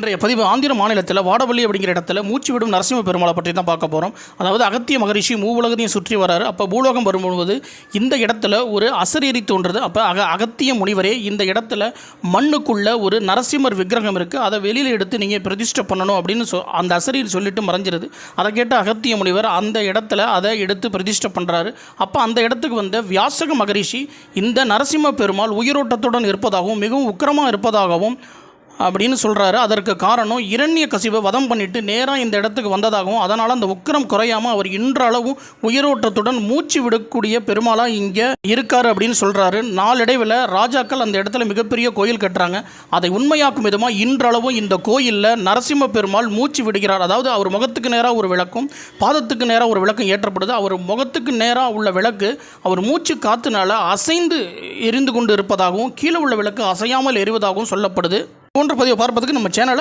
இன்றைய பதிவு ஆந்திர மாநிலத்தில் வாடவள்ளி அப்படிங்கிற இடத்துல மூச்சு விடும் நரசிம்ம பெருமாளை பற்றி தான் பார்க்க போகிறோம் அதாவது அகத்திய மகரிஷி மூவுலகத்தையும் சுற்றி வராரு. அப்போ பூலோகம் வரும்போது இந்த இடத்துல ஒரு அசரீரி தோன்றுது அப்போ அக அகத்திய முனிவரே இந்த இடத்துல மண்ணுக்குள்ள ஒரு நரசிம்மர் விக்கிரகம் இருக்குது அதை வெளியில் எடுத்து நீங்கள் பிரதிஷ்டை பண்ணணும் அப்படின்னு சொ அந்த அசரீர் சொல்லிட்டு மறைஞ்சிருது. அதை கேட்ட அகத்திய முனிவர் அந்த இடத்துல அதை எடுத்து பிரதிஷ்டை பண்ணுறாரு அப்போ அந்த இடத்துக்கு வந்த வியாசக மகரிஷி இந்த நரசிம்ம பெருமாள் உயிரோட்டத்துடன் இருப்பதாகவும் மிகவும் உக்கிரமாக இருப்பதாகவும் அப்படின்னு சொல்கிறாரு அதற்கு காரணம் இரண்ய கசிவை வதம் பண்ணிட்டு நேராக இந்த இடத்துக்கு வந்ததாகவும் அதனால் அந்த உக்கிரம் குறையாமல் அவர் இன்றளவும் உயிரோட்டத்துடன் மூச்சு விடக்கூடிய பெருமாளாக இங்கே இருக்கார் அப்படின்னு சொல்கிறாரு நாளடைவில் ராஜாக்கள் அந்த இடத்துல மிகப்பெரிய கோயில் கட்டுறாங்க. அதை உண்மையாக்கும் விதமாக இன்றளவும் இந்த கோயிலில் நரசிம்ம பெருமாள் மூச்சு விடுகிறார். அதாவது அவர் முகத்துக்கு நேராக ஒரு விளக்கும் பாதத்துக்கு நேராக ஒரு விளக்கும் ஏற்றப்படுது. அவர் முகத்துக்கு நேராக உள்ள விளக்கு அவர் மூச்சு காத்துனால அசைந்து எரிந்து கொண்டு இருப்பதாகவும் கீழே உள்ள விளக்கு அசையாமல் எரிவதாகவும் சொல்லப்படுது. போன்ற பதிவை பார்ப்பதற்கு நம்ம சேனலை